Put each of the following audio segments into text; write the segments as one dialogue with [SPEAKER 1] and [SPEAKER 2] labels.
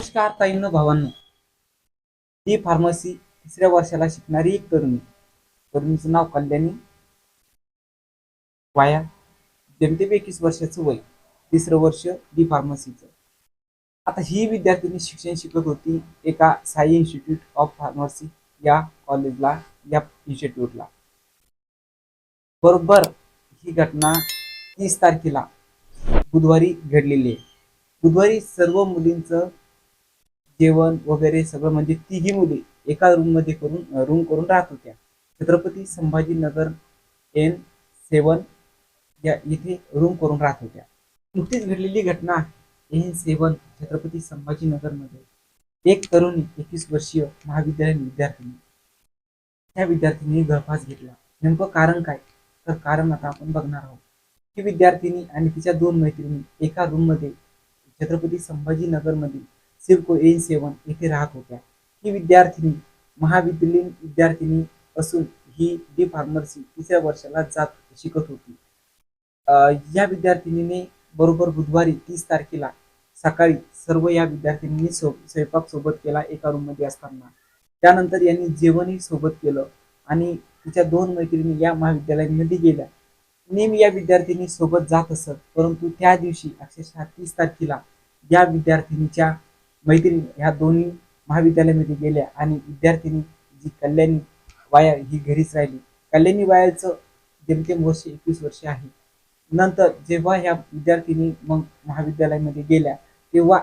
[SPEAKER 1] नमस्कार ताईंनो भावांनो. D pharmacy तिसऱ्या वर्षाला शिकणारी एक तरुणी तरुणीचं नाव कल्याणी. वाया जमतेप एकवीस वर्षाचं वय. तिसरं वर्ष डी फार्मसीचं आता ही विद्यार्थिनी शिक्षण शिकत होती एका साई इन्स्टिट्यूट ऑफ फार्मसी या कॉलेजला या इन्स्टिट्यूटला बरोबर ही घटना तीस तारखेला बुधवारी घडलेली आहे. बुधवारी सर्व मुलींचं जेवण वगैरे सगळं म्हणजे तिघी मुली एका रूममध्ये करून रूम करून राहत होत्या. छत्रपती संभाजीनगर एन सेवन या इथे रूम करून राहत होत्या. नुकतीच घडलेली घटना एन सेवन छत्रपती संभाजीनगरमध्ये. एक तरुणी एकवीस वर्षीय महाविद्यालयीन विद्यार्थिनी. त्या विद्यार्थिनी गळफास घेतला. नेमकं कारण काय? तर कारण आता आपण बघणार आहोत. ही विद्यार्थिनी आणि तिच्या दोन मैत्रिणी एका रूममध्ये छत्रपती संभाजीनगरमधील सिल्को एन सेवन येथे राहत होत्या. ही विद्यार्थिनी महाविद्यालयीन विद्यार्थिनी असून ही डी फार्मसी तिसऱ्या वर्षाला जात शिकत होती. या विद्यार्थिनीने बरोबर बुधवारी तीस तारखेला सकाळी सर्व या विद्यार्थिनींनी सो स्वयंपाक सोबत केला एका रूममध्ये असताना. त्यानंतर यांनी जेवणही सोबत केलं आणि तिच्या दोन मैत्रिणी या महाविद्यालयामध्ये गेल्या. नेहमी या विद्यार्थिनी सोबत जात असत परंतु त्या दिवशी अक्षरशः तीस तारखेला या विद्यार्थिनीच्या मैत्रिणी ह्या दोन्ही महाविद्यालयामध्ये गेल्या आणि विद्यार्थिनी जी कल्याणी वाया ही घरीच राहिली. कल्याणी वायाचं जेमतेम वर्ष एकवीस वर्ष आहे. नंतर जेव्हा ह्या विद्यार्थिनी मग महाविद्यालयामध्ये गेल्या तेव्हा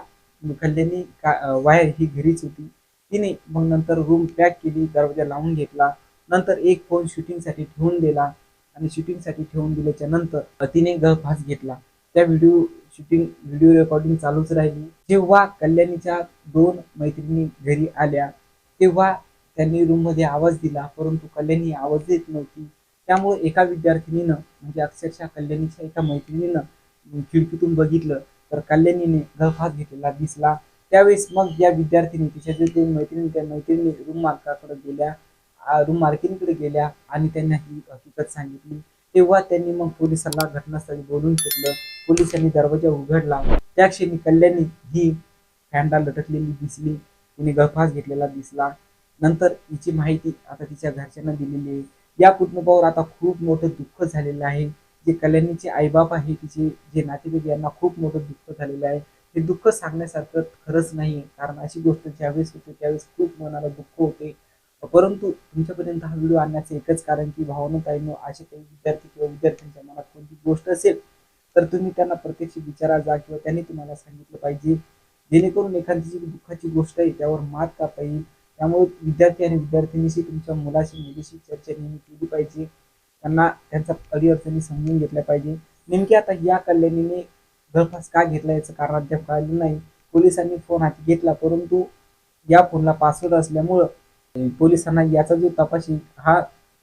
[SPEAKER 1] कल्याणी का वायर ही घरीच होती. तिने मग नंतर रूम पॅक केली दरवाजा लावून घेतला. नंतर एक फोन शूटिंगसाठी ठेवून दिला. आणि शूटिंगसाठी ठेवून दिल्याच्या नंतर तिने गळफास घेतला. त्या व्हिडिओ शूटिंग व्हिडिओ रेकॉर्डिंग चालूच राहिली. जेव्हा कल्याणीच्या दोन मैत्रिणी घरी आल्या. तेव्हा त्यांनी रूममध्ये आवाज दिला परंतु कल्याणी आवाज देत नव्हती. त्यामुळे एका विद्यार्थिनीनं म्हणजे अक्षरशः कल्याणीच्या एका मैत्रिणीनं खिडकीतून बघितलं तर कल्याणीने गळफास घेतलेला दिसला. त्यावेळेस मग या विद्यार्थिनी तिच्या जे दोन मैत्रिणी त्या मैत्रिणी रूम मालकाकडे गेल्या रूम मालकीणीकडे गेल्या आणि त्यांना ही हकीकत सांगितली. तेव्हा त्यांनी मग पोलिसांना घटनास्थळी बोलून घेतलं. पोलिसांनी दरवाजा उघडला. त्या क्षणी कल्याणी ही फॅनला लटकलेली दिसली. तिने गळफास घेतलेला दिसला. नंतर हिची माहिती आता तिच्या घरच्यांना दिलेली आहे. या कुटुंबावर आता खूप मोठं दुःख झालेलं आहे. जे कल्याणीचे आईबाप आहे तिचे जे नातेवाईक यांना खूप मोठं दुःख झालेलं आहे. हे दुःख सांगण्यासारखं खरंच नाही कारण अशी गोष्ट ज्यावेळेस होते त्यावेळेस खूप मनाला दुःख होते. परंतु तुमच्यापर्यंत हा व्हिडिओ आणण्याचं एकच कारण की भावना ताईनो असे काही विद्यार्थी किंवा विद्यार्थ्यांच्या मनात कोणती गोष्ट असेल तर तुम्ही त्यांना प्रत्यक्ष विचारा जा किंवा त्यांनी तुम्हाला सांगितलं पाहिजे. जेणेकरून एखादी जी दुःखाची गोष्ट आहे त्यावर मात करता येईल. त्यामुळे विद्यार्थी आणि विद्यार्थिनीशी तुमच्या मुलाशी मुलीशी चर्चा नेहमी केली पाहिजे. त्यांना त्यांचा अडीअडचणी समजून घेतल्या पाहिजे. नेमकी आता या कल्याणीने गळफास का घेतला याचं कारण अद्याप कळलं नाही. पोलिसांनी फोन हाती घेतला परंतु या फोनला पासवर्ड असल्यामुळं पोलिसांना याचा जो तपास हा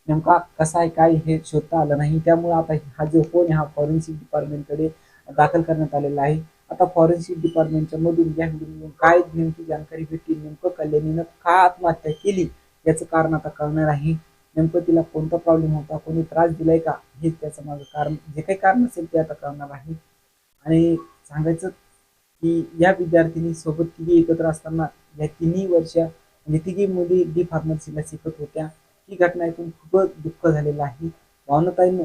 [SPEAKER 1] नेमका कसा आहे काय हे शोधता आलं नाही. त्यामुळे आता हा जो फोन हा फॉरेन्सिक डिपार्टमेंटकडे दाखल करण्यात आलेला आहे. आता फॉरेन्सिक डिपार्टमेंटच्या मधून या व्हिडिओ काय नेमकी जानकारी भेटली नेमकं कल्याणीनं का आत्महत्या केली याचं कारण आता कळणार आहे. नेमकं तिला कोणता प्रॉब्लेम होता कोणी त्रास दिलाय का हे त्याचं माझं कारण जे काही कारण असेल ते आता कळणार आहे. आणि सांगायचं की या विद्यार्थिनी सोबत तिघी एकत्र असताना या तिन्ही वर्ष म्हणजे तिघी मुली डी फार्मसीला शिकत होत्या. ही घटना ऐकून खूपच दुःख झालेलं आहे. भावनताईनं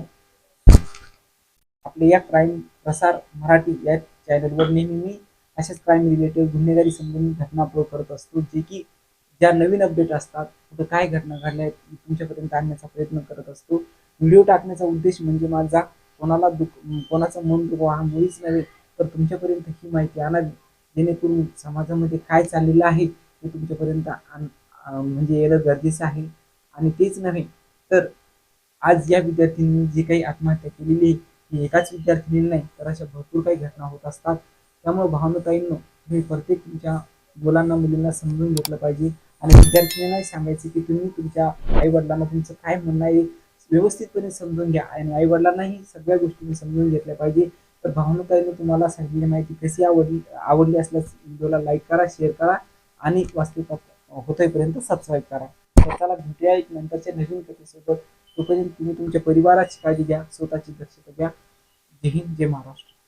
[SPEAKER 1] आपले या क्राईम प्रसार मराठी या चॅनलवर नेहमी मी अशाच क्राईम रिलेटेड गुन्हेगारी संबंधित घटना अपलोड करत असतो जे की ज्या नवीन अपडेट असतात कुठं काय घटना घडल्या आहेत तुमच्यापर्यंत आणण्याचा प्रयत्न करत असतो. व्हिडिओ टाकण्याचा उद्देश म्हणजे माझा कोणाला दुःख कोणाचं मन दुखवा हा मुळीच नव्हे तर तुमच्यापर्यंत ही माहिती आणावी. जेणेकरून समाजामध्ये काय चाललेलं आहे ते तुमच्यापर्यंत आण म्हणजे येणं गरजेचं आहे. आणि तेच नव्हे तर आज या विद्यार्थ्यांनी जी काही आत्महत्या केलेली आहे ही एकाच विद्यार्थिनी नाही तर अशा भरपूर काही घटना होत असतात. त्यामुळे भावनाताईंनो तुम्ही प्रत्येक तुमच्या मुलांना मुलींना समजून घेतलं पाहिजे. आणि विद्यार्थिनींनाही सांगायचे की तुम्ही तुमच्या आईवडिलांना तुमचं काय म्हणणं आहे व्यवस्थितपणे समजून घ्या. आणि आईवडिलांनाही सगळ्या गोष्टी समजून घेतल्या पाहिजे. तर भावनाताईनं तुम्हाला सांगितलेली माहिती कशी आवडली आवडली असल्यास व्हिडिओला लाईक करा शेअर करा. आणि वास्तविक होतेपर्यंत सबस्क्राईब करा. स्वतःला भेटूया एक नंतरच्या नवीन कथेसोबत. तोपर्यंत तुम्ही तुमच्या परिवाराची काळजी घ्या स्वतःची दक्षता घ्या. जय हिंद जय महाराष्ट्र.